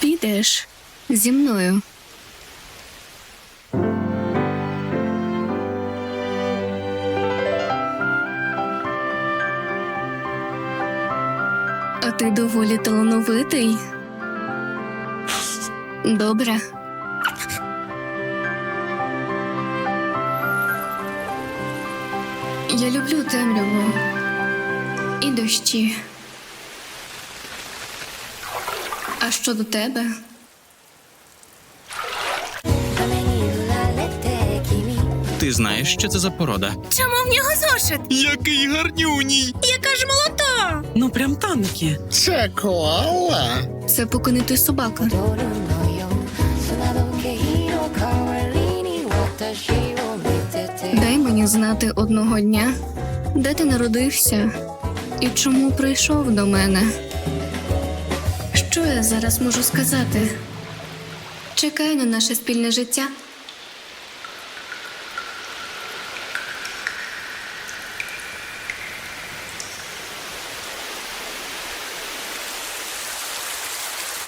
підеш зі мною. А ти доволі талановитий. Добре. Я люблю темряву і дощі. А що до тебе? Ти знаєш, що це за порода? Чому в нього зошит? Який гарнюній! Яка ж молота! Ну прям танки. Це коала. Це поки собака. Дай мені знати одного дня, де ти народився і чому прийшов до мене. Що я зараз можу сказати? Чекаю на наше спільне життя.